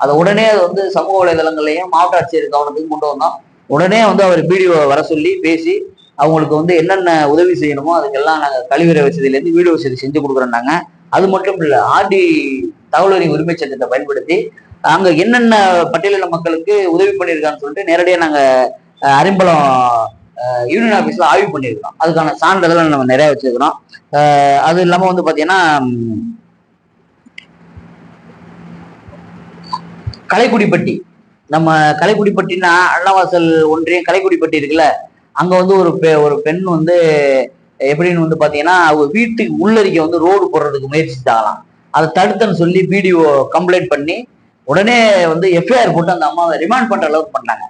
B: அதை உடனே அது வந்து சமூக வலைதளங்களையும் மாவட்ட ஆட்சியர் கவனத்துக்கு கொண்டு வந்தோம் உடனே வந்து அவர் வீடியோ வர சொல்லி பேசி அவங்களுக்கு வந்து என்னென்ன உதவி செய்யணுமோ அதுக்கெல்லாம் நாங்கள் கழிவறை வசதியிலேருந்து வீடு வசதி செஞ்சு கொடுக்குறோம் அது மட்டும் இல்லை ஆர்டி தகவல் அறிவு உரிமை சட்டத்தை பயன்படுத்தி அங்கே என்னென்ன பட்டியலின மக்களுக்கு உதவி பண்ணியிருக்கான்னு சொல்லிட்டு நேரடியாக நாங்கள் அரிம்பலம் யூனியன் ஆஃபீஸில் ஆய்வு பண்ணியிருக்கிறோம். அதுக்கான சான்றிதழை நம்ம நிறைய வச்சுருக்கிறோம். அது இல்லாமல் வந்து பார்த்தீங்கன்னா கலைக்குடிப்பட்டி. நம்ம கலைக்குடிப்பட்டினா அண்ணவாசல் ஒன்றியம் கலைக்குடிப்பட்டி இருக்குல்ல அங்கே வந்து ஒரு பெ- ஒரு பெண் வந்து எப்படின்னு வந்து பார்த்தீங்கன்னா அவங்க வீட்டுக்கு உள்ளறிக்கை வந்து ரோடு போடுறதுக்கு முயற்சித்தாங்களாம் அதை தடுத்தன்னு சொல்லி வீடியோ கம்ப்ளைண்ட் பண்ணி உடனே வந்து எஃப்ஐஆர் போட்டு அந்த அம்மாவை ரிமாண்ட் பண்ணுற அளவுக்கு பண்ணாங்க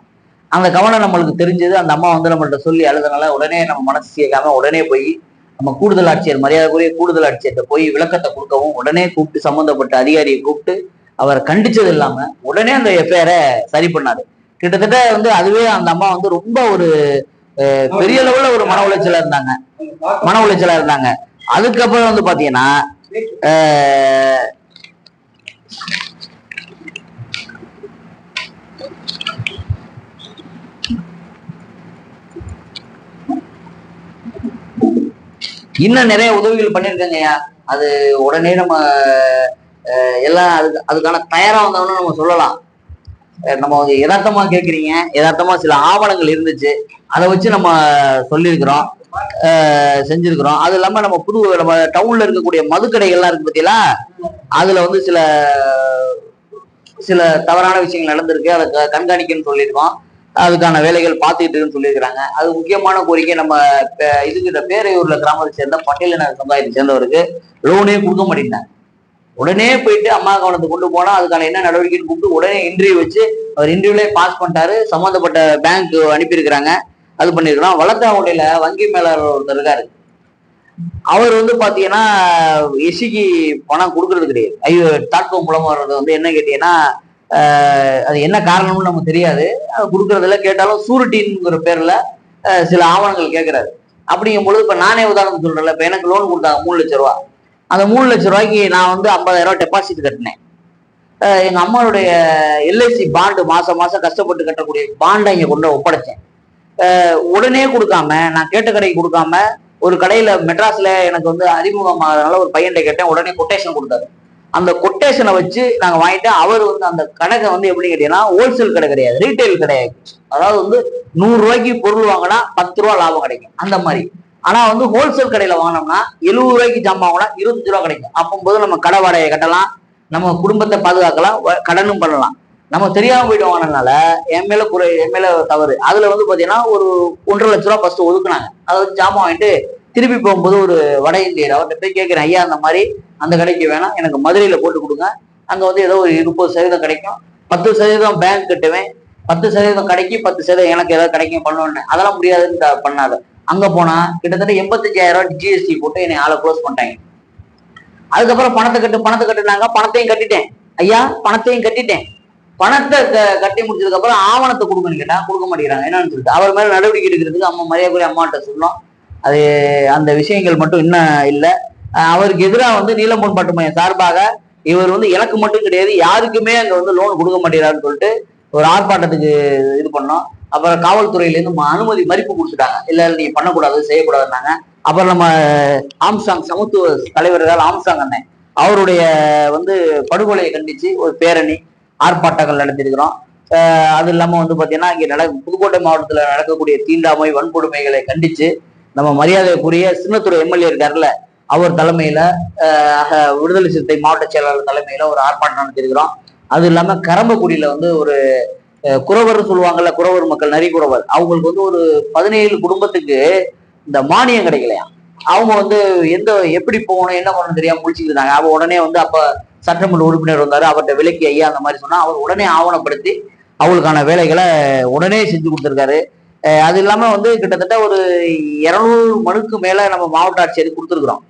B: அந்த கவனம் நம்மளுக்கு தெரிஞ்சது. அந்த அம்மா வந்து நம்மள்ட்ட சொல்லி அழுதனால உடனே நம்ம மனசு கேட்காம உடனே போய் நம்ம கூடுதல் ஆட்சியர் மரியாதைக்குரிய கூடுதல் ஆட்சியர்கிட்ட போய் விளக்கத்தை கொடுக்கவும் உடனே கூப்பிட்டு சம்மந்தப்பட்ட அதிகாரியை கூப்பிட்டு அவர் கண்டிச்சது இல்லாம உடனே அந்த எஃப்ஐஆரை சரி பண்ணாரு. கிட்டத்தட்ட வந்து அதுவே அந்த அம்மா வந்து ரொம்ப ஒரு அஹ், பெரிய அளவுல ஒரு மன உளைச்சலா இருந்தாங்க. மன உளைச்சலா இருந்தாங்க. அதுக்கப்புறம் வந்து பாத்தீங்கன்னா இன்னும் நிறைய உதவிகள் பண்ணியிருக்காங்கய்யா அது உடனே நம்ம எல்லாம் அதுக்கு அதுக்கான தயாராக வந்தோம்னு நம்ம சொல்லலாம். நம்ம வந்து யதார்த்தமா கேட்குறீங்க யதார்த்தமா சில ஆவணங்கள் இருந்துச்சு. அதை வச்சு நம்ம சொல்லியிருக்கிறோம். செஞ்சிருக்கிறோம். அது இல்லாமல் நம்ம புது நம்ம டவுன்ல இருக்கக்கூடிய மதுக்கடைகள்லாம் இருக்கு பார்த்தீங்களா அதுல வந்து சில சில தவறான விஷயங்கள் நடந்திருக்கு. அதை கண்காணிக்கணும்னு சொல்லியிருக்கோம். அதுக்கான வேலைகள் பார்த்துக்கிட்டு இருக்குன்னு சொல்லியிருக்கிறாங்க. அது முக்கியமான கோரிக்கை நம்ம இதுக்கிட்ட பேரையூர்ல கிராமத்தை சேர்ந்த பட்டியலின சமுதாயத்தை சேர்ந்தவருக்கு லோனே கொடுக்க மாட்டேங்கிறாங்க உடனே போயிட்டு அம்மா கவனத்துக்கு கொண்டு போனா அதுக்கான என்ன நடவடிக்கைன்னு கூப்பிட்டு உடனே இன்டர்வியூ வச்சு அவர் இன்டர்வியூலே பாஸ் பண்ணிட்டாரு. சம்மந்தப்பட்ட பேங்க் அனுப்பியிருக்கிறாங்க. அது பண்ணியிருக்கிறோம் வளர்த்தாவுடையில வங்கி மேலாளர் ஒருத்தர் இருக்காரு. அவர் வந்து பாத்தீங்கன்னா எசிக்கு பணம் கொடுக்கறது கிடையாது. ஐயோ தாட்கோ மூலமா வர்றது வந்து என்ன கேட்டீங்கன்னா அது என்ன காரணம்னு நமக்கு தெரியாது. அது கேட்டாலும் சூரிட்டின்ங்கிற பேரில் சில ஆவணங்கள் கேட்கறாரு அப்படிங்கும் பொழுது இப்போ நானே உதாரணம் சொல்கிறேன் இப்போ எனக்கு லோன் கொடுத்தாங்க மூணு லட்ச ரூபா. அந்த மூணு லட்ச ரூபாய்க்கு நான் வந்து ஐம்பதாயிரம் ரூபாய் டெபாசிட் கட்டினேன் எங்கள் அம்மாவுடைய எல்ஐசி பாண்டு மாதம் மாதம் கஷ்டப்பட்டு கட்டக்கூடிய பாண்டை இங்கே கொண்டு ஒப்படைச்சேன். உடனே கொடுக்காம நான் கேட்ட கடைக்கு கொடுக்காம ஒரு கடையில் மெட்ராஸில் எனக்கு வந்து அறிமுகமாகறதுனால ஒரு பையன்கிட்ட கேட்டேன் உடனே கொட்டேஷன் கொடுத்தாரு. அந்த கொட்டேஷனை வச்சு நாங்கள் வாங்கிட்டு அவர் வந்து அந்த கணக்கை வந்து எப்படி கேட்டீங்கன்னா ஹோல்சேல் கடை கிடையாது ரீட்டைல் கிடையாது அதாவது வந்து நூறுரூவாய்க்கு பொருள் வாங்கினா பத்து ரூபா லாபம் கிடைக்கும் அந்த மாதிரி. ஆனால் வந்து ஹோல்சேல் கடையில் வாங்கினோம்னா எழுபது ரூபாய்க்கு ஜாமான் வாங்கினா இருபத்தஞ்சு ரூபா கிடைக்கும். அப்போம்போது நம்ம கடை வாடகையை கட்டலாம் நம்ம குடும்பத்தை பாதுகாக்கலாம் வ- கடனும் பண்ணலாம். நம்ம தெரியாம போயிட்டு வாங்கினதுனால என் மேல குறை என் மேல தவறு. அதுல வந்து பாத்தீங்கன்னா ஒரு ஒன்றரை லட்ச ரூபா ஃபர்ஸ்ட் ஒதுக்குனாங்க. அதை வச்சு ஜாமான் வாங்கிட்டு திருப்பி போகும்போது ஒரு வட இந்தியர் அவர்கிட்ட போய் கேட்குறேன் ஐயா அந்த மாதிரி அந்த கடைக்கு வேணாம் எனக்கு மதுரையில் போட்டு கொடுங்க. அங்கே வந்து ஏதோ ஒரு முப்பது சதவீதம் கிடைக்கும். பத்து சதவீதம் பேங்க் கட்டுவேன். பத்து சதவீதம் கடைக்கு பத்து சதவீதம் எனக்கு ஏதாவது கிடைக்கும் பண்ணுவேன் அதெல்லாம் முடியாதுன்னு த- பண்ணாத. போனால் கிட்டத்தட்ட எண்பத்தஞ்சாயிரம் ரூபாய் ஜிஎஸ்டி போட்டு என்னை ஆளை க்ளோஸ் பண்ணிட்டாங்க. அதுக்கப்புறம் பணத்தை கட்டு பணத்தை கட்டுனாங்க. பணத்தையும் கட்டிட்டேன். ஐயா பணத்தையும் கட்டிட்டேன். பணத்தை க- கட்டி முடிச்சதுக்கப்புறம் ஆவணத்தை கொடுக்கணும் கேட்டால் கொடுக்க மாட்டேங்கிறாங்க. என்னன்னு சொல்லிட்டு அவர் மேலே நடவடிக்கை எடுக்கிறதுக்கு அம்மா மரியாதை அம்மாட்ட சொல்லணும். அது அந்த விஷயங்கள் மட்டும் இன்னும் இல்லை. அவருக்கு எதிராக வந்து நீலம்பூன் பட்டு மையம் சார்பாக இவர் வந்து எனக்கு மட்டும் கிடையாது யாருக்குமே அங்கே வந்து லோன் கொடுக்க மாட்டேறாருன்னு சொல்லிட்டு ஒரு ஆர்ப்பாட்டத்துக்கு இது பண்ணோம். அப்புறம் காவல்துறையிலேருந்து ம- அனுமதி மறுப்பு கொடுத்துட்டாங்க. இல்லை நீங்கள் பண்ணக்கூடாது செய்யக்கூடாதுன்னாங்க. அப்புறம் நம்ம ஆம்சாங் சமத்துவ தலைவர்கள் ஆம்சாங் அண்ணன் அவருடைய வந்து படுகொலையை கண்டித்து ஒரு பேரணி ஆர்ப்பாட்டங்கள் நடத்திருக்கிறோம் அது இல்லாமல் வந்து பார்த்தீங்கன்னா இங்கே நட புதுக்கோட்டை மாவட்டத்தில் நடக்கக்கூடிய தீண்டாமை வன்கொடுமைகளை கண்டித்து நம்ம மரியாதைக்குரிய சின்னத்துறை எம்எல்ஏ இருக்காருல்ல அவர் தலைமையில விடுதலை சிறுத்தை மாவட்ட செயலாளர் தலைமையில ஒரு ஆர்ப்பாட்டம் நடத்திருக்கிறோம் அது இல்லாம கரம்பக்குடியில வந்து ஒரு குறவர் சொல்லுவாங்கல்ல குறவர் மக்கள் நரி குறவர். அவங்களுக்கு வந்து ஒரு பதினேழு குடும்பத்துக்கு இந்த மானியம் கிடைக்கலையா? அவங்க வந்து எந்த எப்படி போகணும் என்ன பண்ணணும் தெரியாம முடிச்சுட்டு இருந்தாங்க. அவ உடனே வந்து அப்ப சட்டமன்ற உறுப்பினர் வந்தாரு. அவர்கிட்ட விலக்கி ஐயா அந்த மாதிரி சொன்னா அவர் உடனே ஆவணப்படுத்தி அவங்களுக்கான வேலைகளை உடனே செஞ்சு கொடுத்துருக்காரு. அது இல்லாம வந்து கிட்டத்தட்ட ஒரு இருநூறு மனுக்கு மேல நம்ம மாவட்ட ஆட்சியர் கொடுத்துருக்குறோம்.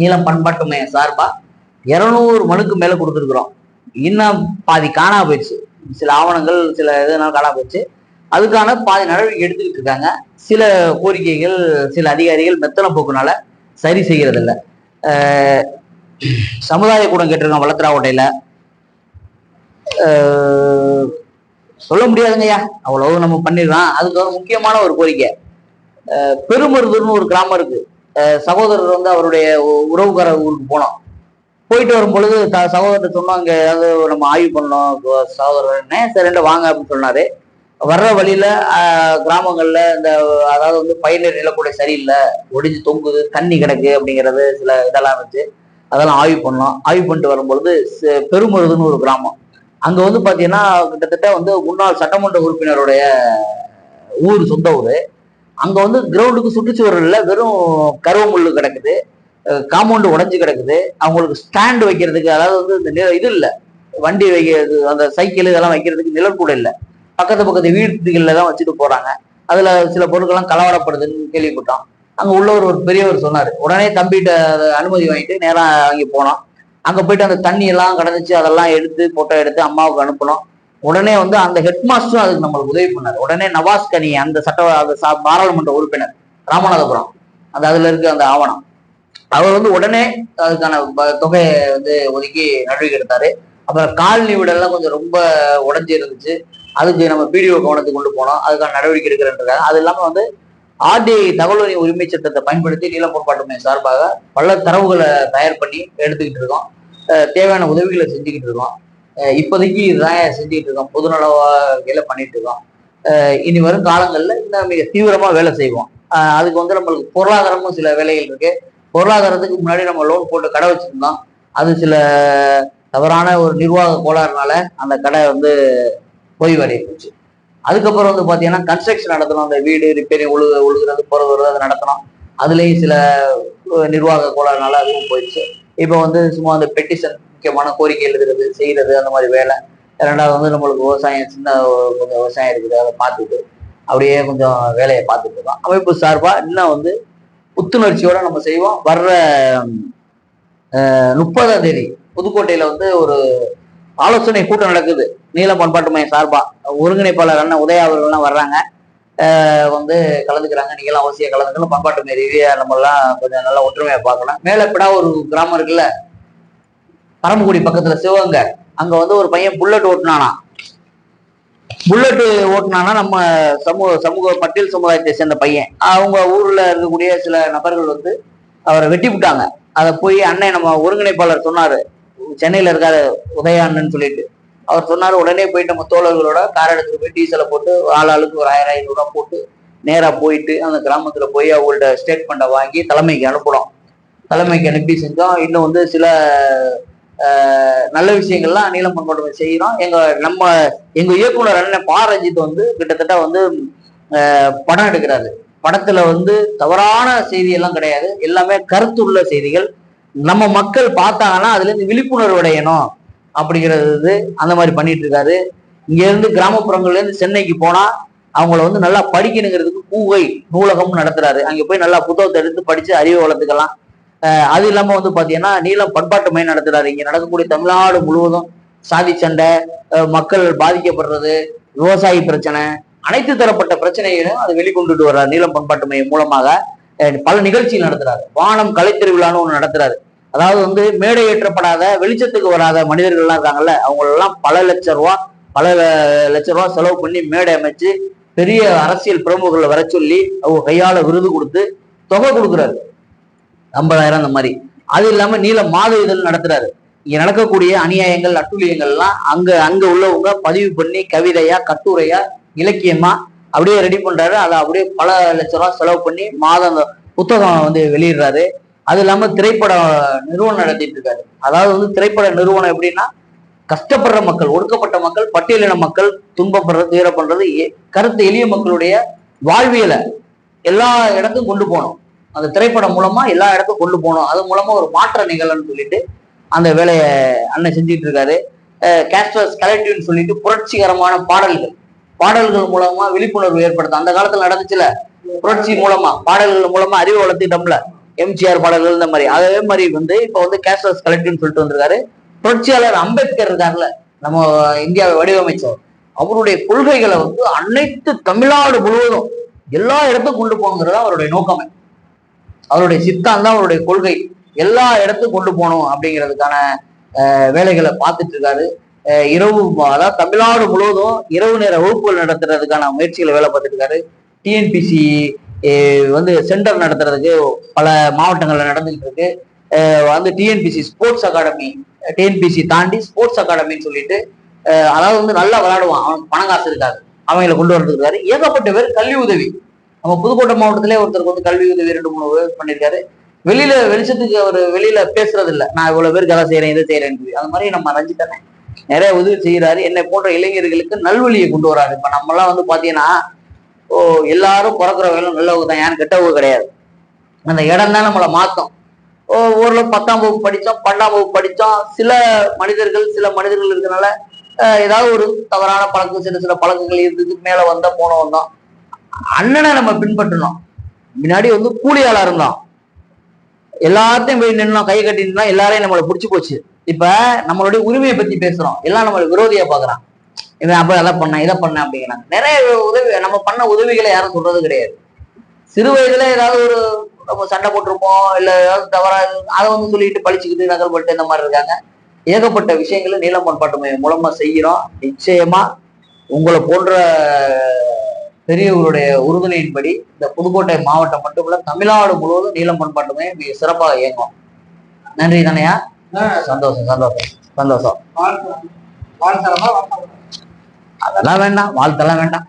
B: நீளம் பண்பாட்டு மையம் சார்பா இருநூறு மனுக்கு மேல கொடுத்துருக்குறோம். இன்னும் பாதி காணா போயிடுச்சு. சில ஆவணங்கள் சில இதனால காணா போயிடுச்சு. அதுக்கான பாதி நடவடிக்கை எடுத்துக்கிட்டு இருக்காங்க. சில கோரிக்கைகள் சில அதிகாரிகள் மெத்தன போக்குனால சரி செய்கிறதில்ல இல்ல சமுதாய கூடம் கேட்டிருக்கோம் வளர்த்துறாவட்டையில அஹ் சொல்ல முடியாதுங்கய்யா. அவ்வளவு நம்ம பண்ணிடலாம். அதுக்கு ஒரு முக்கியமான ஒரு கோரிக்கை. பெருமருதுன்னு பெருமருதூர்னு ஒரு கிராமம் இருக்கு. சகோதரர் வந்து அவருடைய உ- உறவுக்கார ஊருக்கு போனோம். போயிட்டு வரும் பொழுது த- சகோதரர் சொன்னோம் அங்கே ஏதாவது நம்ம ஆய்வு பண்ணோம் சகோதரர்னு சகோதரர்னே சரிண்டு வாங்க அப்படின்னு சொன்னாரு. வர்ற வழியில கிராமங்களில் கிராமங்கள்ல இந்த அதாவது வந்து பயிர் நிலக்கூட சரியில்லை. ஒடிஞ்சு தொங்குது தண்ணி கிடக்கு அப்படிங்கிறது சில இதெல்லாம் இருந்துச்சு அதெல்லாம் ஆய்வு பண்ணோம். ஆய்வு பண்ணிட்டு வரும்பொழுது பெருமருதுன்னு ஒரு கிராமம். அங்க வந்து பாத்தீங்கன்னா கிட்டத்தட்ட வந்து முன்னாள் சட்டமன்ற உறுப்பினருடைய ஊர் சொந்த ஊர். அங்க வந்து கிரவுண்டுக்கு சுற்றுச்சுவர் இல்லை வெறும் கருவமுள்ளு கிடக்குது. காம்பவுண்டு உடைஞ்சு கிடக்குது. அவங்களுக்கு ஸ்டாண்ட் வைக்கிறதுக்கு அதாவது வந்து இந்த நில- இது இல்லை. வண்டி வைக்கிறது அந்த சைக்கிள் இதெல்லாம் வைக்கிறதுக்கு நிழற்கூட இல்லை. பக்கத்து பக்கத்து வீட்டுகள்ல தான் வச்சுட்டு போறாங்க. அதுல சில பொருட்கள்லாம் கலவரப்படுதுன்னு கேள்விப்பட்டோம். அங்க உள்ளவர் ஒரு பெரியவர் சொன்னார். உடனே தம்பிகிட்ட அனுமதி வாங்கிட்டு நேரம் அங்கே போனோம் அங்க போயிட்டு அந்த தண்ணி எல்லாம் கடந்துச்சு அதெல்லாம் எடுத்து போட்டோ எடுத்து அம்மாவுக்கு அனுப்பணும். உடனே வந்து அந்த ஹெட் மாஸ்டரும் அதுக்கு நம்மளுக்கு உதவி பண்ணாரு. உடனே நவாஸ் கனி அந்த சட்ட அந்த பாராளுமன்ற உறுப்பினர் ராமநாதபுரம். அந்த அதுல இருக்க அந்த ஆவணம். அவர் வந்து உடனே அதுக்கான தொகையை வந்து ஒதுக்கி நடவடிக்கை எடுத்தாரு. அப்புறம் காலனி வீடெல்லாம் கொஞ்சம் ரொம்ப உடஞ்சி இருந்துச்சு அதுக்கு நம்ம பிடிஓ கவனத்துக்கு கொண்டு போனோம். அதுக்கான நடவடிக்கை எடுக்கிறேன்றாங்க அது இல்லாம வந்து ஆர்டிஐ தகவல் உரிமை உரிமை சட்டத்தை பயன்படுத்தி நீலம் பொறுப்பாட்டு மையம் சார்பாக பல தரவுகளை தயார் பண்ணி எடுத்துக்கிட்டு இருக்கோம். தேவையான உதவிகளை செஞ்சுக்கிட்டு இருக்கோம். இப்போதைக்கு இதுதான் செஞ்சுக்கிட்டு இருக்கோம். பொதுநல வேலை பண்ணிட்டு இருக்கோம். இனி வரும் காலங்களில் இன்னும் மிக தீவிரமாக வேலை செய்வோம். அதுக்கு வந்து நம்மளுக்கு பொருளாதாரமும் சில வேலைகள் இருக்கு. பொருளாதாரத்துக்கு முன்னாடி நம்ம லோன் போட்டு கடை வச்சிருந்தோம். அது சில தவறான ஒரு நிர்வாக கோளாறுனால அந்த கடை வந்து ஓய்வடைய போச்சு அதுக்கப்புறம் வந்து பார்த்தீங்கன்னா கன்ஸ்ட்ரக்ஷன் நடத்தணும். அந்த வீடு ரிப்பேரிங் ஒழுகு ஒழுகுறது போகிறது அதை நடத்தணும். அதுலேயும் சில நிர்வாக கோளாறுனால அதுவும் போயிடுச்சு. இப்போ வந்து சும்மா அந்த பெட்டிஷன் முக்கியமான கோரிக்கை எழுதுறது செய்யறது அந்த மாதிரி வேலை. ரெண்டாவது வந்து நம்மளுக்கு விவசாயம் சின்ன கொஞ்சம் விவசாயம் இருக்குது. அதை பார்த்துட்டு அப்படியே கொஞ்சம் வேலையை பார்த்துட்டு இருக்கோம். அமைப்பு சார்பாக இன்னும் வந்து புத்துணர்ச்சியோட நம்ம செய்வோம். வர்ற முப்பதாம் தேதி புதுக்கோட்டையில் வந்து ஒரு ஆலோசனை கூட்டம் நடக்குது. நீல பண்பாட்டு மையம் சார்பா ஒருங்கிணைப்பாளர் அண்ணன் உதயா அவர்கள்லாம் வர்றாங்க. அஹ் வந்து கலந்துக்கிறாங்க. நீங்களாம் அவசியம் கலந்துக்கணும். பண்பாட்டு மைய ரீதியா நம்ம எல்லாம் கொஞ்சம் நல்லா ஒற்றுமையா பார்க்கலாம் மேலப்படா ஒரு கிராமம் இருக்குல்ல பரமக்குடி பக்கத்துல சிவகங்கை. அங்க வந்து ஒரு பையன் புல்லட் ஓட்டுனானா. புல்லட் ஓட்டுனானா நம்ம சமூக சமூக பட்டியல் சமுதாயத்தை சேர்ந்த பையன். அவங்க ஊர்ல இருக்கக்கூடிய சில நபர்கள் வந்து அவரை வெட்டி விட்டாங்க. அதை போய் அண்ணன் நம்ம ஒருங்கிணைப்பாளர் சொன்னாரு. சென்னையில இருக்காரு உதயா அண்ணன் சொல்லிட்டு. அவர் சொன்னார் உடனே போயிட்டு நம்ம தோழர்களோட கார் எடுத்துட்டு போய் டீசலை போட்டு ஆள் ஆளுக்கு ஒரு ஆயிரம் ஐநூறுரூவா போட்டு நேராக போயிட்டு அந்த கிராமத்தில் போய் அவங்கள்ட்ட ஸ்டேட்மெண்ட்டை வாங்கி தலைமைக்கு அனுப்புகிறோம் தலைமைக்கு அனுப்பி செஞ்சோம் இன்னும் வந்து சில நல்ல விஷயங்கள்லாம் நீளம் பண்பாடு செய்கிறோம் எங்கள் நம்ம எங்கள் இயக்குனர் அண்ணன் பா ரஞ்சித் வந்து கிட்டத்தட்ட வந்து படம் எடுக்கிறாரு. படத்துல வந்து தவறான செய்தி எல்லாம் கிடையாது. எல்லாமே கருத்துள்ள செய்திகள். நம்ம மக்கள் பார்த்தாங்கன்னா அதுல இருந்து விழிப்புணர்வு அடையணும். அப்படிங்கிறது அந்த மாதிரி பண்ணிட்டு இருக்காரு. இங்கேருந்து கிராமப்புறங்கள்லேருந்து சென்னைக்கு போனால் அவங்கள வந்து நல்லா படிக்கணுங்கிறதுக்கு கூவை நூலகமும் நடத்துறாரு. அங்கே போய் நல்லா புத்தகத்தை எடுத்து படித்து அறிவை வளர்த்துக்கலாம். அது இல்லாமல் வந்து பார்த்தீங்கன்னா நீளம் பண்பாட்டு மையம் நடத்துறாரு. இங்கே நடக்கக்கூடிய தமிழ்நாடு முழுவதும் சாதி சண்டை மக்கள் பாதிக்கப்படுறது விவசாயி பிரச்சனை அனைத்து தரப்பட்ட பிரச்சனைகளையும் அதை வெளிக்கொண்டுட்டு வர்றாரு. நீளம் பண்பாட்டு மையம் மூலமாக பல நிகழ்ச்சிகள் நடத்துறாரு. வானம் கலைத்திருவிழான்னு ஒன்று நடத்துறாரு. அதாவது வந்து மேடை ஏற்றப்படாத வெளிச்சத்துக்கு வராத மனிதர்கள்லாம் இருக்காங்கல்ல அவங்களெல்லாம் பல லட்சம் ரூபா பல லட்ச லட்சம் ரூபா செலவு பண்ணி மேடை அமைச்சு பெரிய அரசியல் பிரமுகர்களை வர சொல்லி அவங்க கையால விருது கொடுத்து தொகை கொடுக்குறாரு. ஐம்பதாயிரம் அந்த மாதிரி. அது இல்லாம நீல மாத இதழ் நடத்துறாரு. இங்க நடக்கக்கூடிய அநியாயங்கள் அட்டுழியங்கள்லாம் அங்க அங்க உள்ளவங்க பதிவு பண்ணி கவிதையா கட்டுரையா இலக்கியமா அப்படியே ரெடி பண்றாரு. அதை அப்படியே பல லட்ச ரூபா செலவு பண்ணி மாதம் புத்தகம் வந்து வெளியிடுறாரு. அது இல்லாம திரைப்பட நிறுவனம் நடத்திட்டு இருக்காரு. அதாவது வந்து திரைப்பட நிறுவனம் எப்படின்னா கஷ்டப்படுற மக்கள் ஒடுக்கப்பட்ட மக்கள் பட்டியலின மக்கள் துன்பப்படுறது துயரப்படுறது எ- கருத்து எளிய மக்களுடைய வாழ்வியலை எல்லா இடத்துக்கும் கொண்டு போகணும். அந்த திரைப்படம் மூலமா எல்லா இடத்துக்கும் கொண்டு போகணும். அது மூலமா ஒரு மாற்ற நிகழ்வுன்னு சொல்லிட்டு அந்த வேலையை அண்ணன் செஞ்சுட்டு இருக்காரு. கேஸ்டர்ஸ் கலெக்டிவ்னு சொல்லிட்டு புரட்சிகரமான பாடல்கள். பாடல்கள் மூலமா விழிப்புணர்வு ஏற்படுத்தும் அந்த காலத்துல நடந்துச்சுல? புரட்சி மூலமா பாடல்கள் மூலமா அறிவு வளர்த்திட்டோம்ல எம்ஜிஆர் பாடல்கள் இந்த மாதிரி. அதே மாதிரி வந்து இப்ப வந்து கேஷ்லெஸ் கலெக்டிவ்னு சொல்லிட்டு வந்திருக்காரு. புரட்சியாளர் அம்பேத்கர் இருக்காருல்ல நம்ம இந்தியாவை வடிவமைச்சவர். அவருடைய கொள்கைகளை வந்து அனைத்து தமிழ்நாடு முழுவதும் எல்லா இடத்துக்கும் கொண்டு போகணுங்கிறது அவருடைய நோக்கமே. அவருடைய சித்தாந்தம் தான் அவருடைய கொள்கை எல்லா இடத்துக்கும் கொண்டு போகணும் அப்படிங்கிறதுக்கான வேலைகளை பார்த்துட்டு இருக்காரு. இரவு அதாவது தமிழ்நாடு முழுவதும் இரவு நேர வகுப்புகள் நடத்துறதுக்கான முயற்சிகளை வேலை பார்த்துட்டு இருக்காரு. டிஎன்பிசி வந்து சென்டர் நடத்துறதுக்கு பல மாவட்டங்கள்ல நடந்துகிட்டு இருக்கு. வந்து டிஎன்பிசி ஸ்போர்ட்ஸ் அகாடமி டிஎன்பிசி தாண்டி ஸ்போர்ட்ஸ் அகாடமின்னு சொல்லிட்டு அதாவது வந்து நல்லா விளையாடுவான். அவனுக்கு பணம் காசு இருக்காது. அவங்களை கொண்டு வரதுக்காரு ஏகப்பட்ட பேர் கல்வி உதவி. நம்ம புதுக்கோட்டை மாவட்டத்திலே ஒருத்தருக்கு வந்து கல்வி உதவி ரெண்டு மூணு உதவி பண்ணியிருக்காரு. வெளியில வெளிச்சத்துக்கு அவர் வெளியில பேசுறது இல்லை நான் இவ்வளவு பேருக்கு அதை செய்யறேன் இதை செய்யறேன்னு அந்த அது மாதிரி நம்ம ரஞ்சித்தனை நிறைய உதவி செய்யறாரு என்னை போன்ற இளைஞர்களுக்கு நல்வழியை கொண்டு வராரு. இப்ப நம்மலாம் வந்து பாத்தீங்கன்னா ஓ எல்லாரும் பிறக்கிறவங்களும் நல்லவங்க தான். யாரும் கெட்டவங்க கிடையாது. அந்த இடம் தான் நம்மளை மாத்தம் ஓ ஊர்ல பத்தாம் வகுப்பு படித்தோம் பன்னெண்டாம் வகுப்பு படித்தோம். சில மனிதர்கள் சில மனிதர்கள் இருக்கிறனால ஏதாவது ஒரு தவறான பழக்கம் சின்ன சில பழக்கங்கள் இருந்தது மேலே வந்தால் போன வந்தோம் அண்ணனை நம்ம பின்பற்றணும். முன்னாடி வந்து கூலியாளா இருந்தோம் எல்லாத்தையும் போய் நின்னோம் கை கட்டி நின்னோம் எல்லாரையும் நம்மளை பிடிச்சி போச்சு. இப்போ நம்மளுடைய உரிமையை பற்றி பேசுகிறோம் எல்லாம் நம்மளை விரோதியாக பார்க்குறான் இவன் அப்ப அதை பண்ண இதை பண்ண அப்படிங்கிறாங்க. நிறைய உதவி நம்ம பண்ண உதவிகளை யாரும் சொல்றது கிடையாது. சிறு வயதுல ஏதாவது ஒரு நம்ம சண்டை போட்டிருப்போம் இல்ல ஏதாவது தவறா அதை வந்து சொல்லிட்டு பழிச்சுக்கிட்டு நகல் பண்ணிட்டு இந்த மாதிரி இருக்காங்க. ஏகப்பட்ட விஷயங்களை நீளம் பண்பாட்டு மையம் மூலமா செய்கிறோம். நிச்சயமா உங்களை போன்ற பெரியவர்களுடைய உறுதுணையின்படி இந்த புதுக்கோட்டை மாவட்டம் மட்டுமல்ல தமிழ்நாடு முழுவதும் நீளம் பண்பாட்டு மையம் மிக சிறப்பாக இயங்கும். நன்றி தானையா. சந்தோஷம் சந்தோஷம் சந்தோஷம். அதெல்லாம் வேண்டாம் வாழ்த்தெல்லாம் வேண்டாம்.